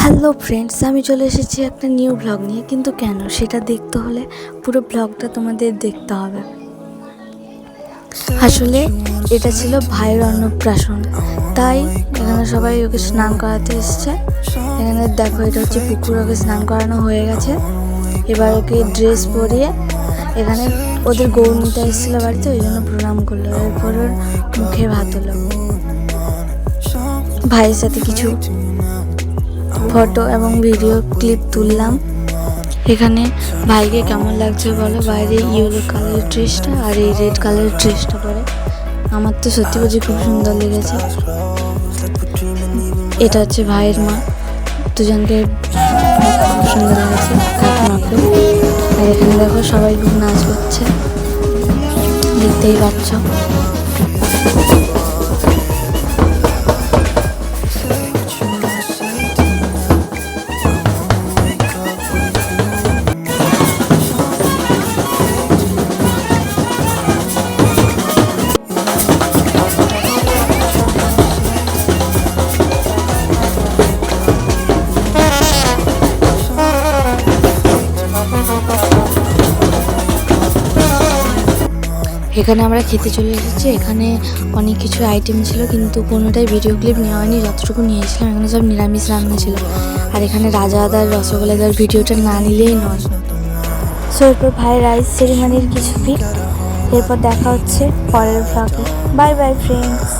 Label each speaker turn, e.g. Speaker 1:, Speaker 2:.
Speaker 1: Hello friends আমি চলে এসেছি একটা নিউ ব্লগ নিয়ে, কিন্তু কেন? সেটা দেখতে হলে পুরো ব্লগটা তোমাদের দেখতে হবে। আসলে এটা ছিল ভাইয়ের অন্নপ্রাশন। তাই এখানে সবাই ওকে স্নান করাতে এসছে। এখানে দেখো এটা হচ্ছে পুকুর, ওকে স্নান করানো হয়ে গেছে। এবার ওকে ড্রেস পরিয়ে এখানে ওদের গৌর নিতে এসেছিল বাড়িতে, ওই জন্য প্রণাম করল। এরপর ওর মুখে ভাত হলো। ভাইয়ের সাথে কিছু ফটো এবং ভিডিও ক্লিপ তুললাম। এখানে, ভাইকে কেমন লাগছে বলো? বাইরে ইয়েলো কালারের ড্রেসটা আর এই রেড কালারের ড্রেসটা পরে। আমার তো সত্যি বলছি খুব সুন্দর লেগেছে। এটা হচ্ছে ভাইয়ের মা। দুজনকে খুব সুন্দর লেগেছে। কাকিমাকে আর এখানে দেখো সবাই খুব নাচ করছে। দেখতেই পাচ্ছ। এখানে আমরা খেতে চলে এসেছি। এখানে অনেক কিছু আইটেম ছিল, কিন্তু কোনোটাই ভিডিও ক্লিপ নেওয়া হয়নি। যতটুকু নিয়েছিলাম, এখানে সব নিরামিষ রান্না ছিল। আর এখানে রাজা আদার রসগোল্লাদার ভিডিওটা না নিলেই নয়। সো এরপর ভাই রাইস সেরিমানির কিছু পিক এরপর দেখা হচ্ছে পরের ব্লগে বাই বাই ফ্রেন্ডস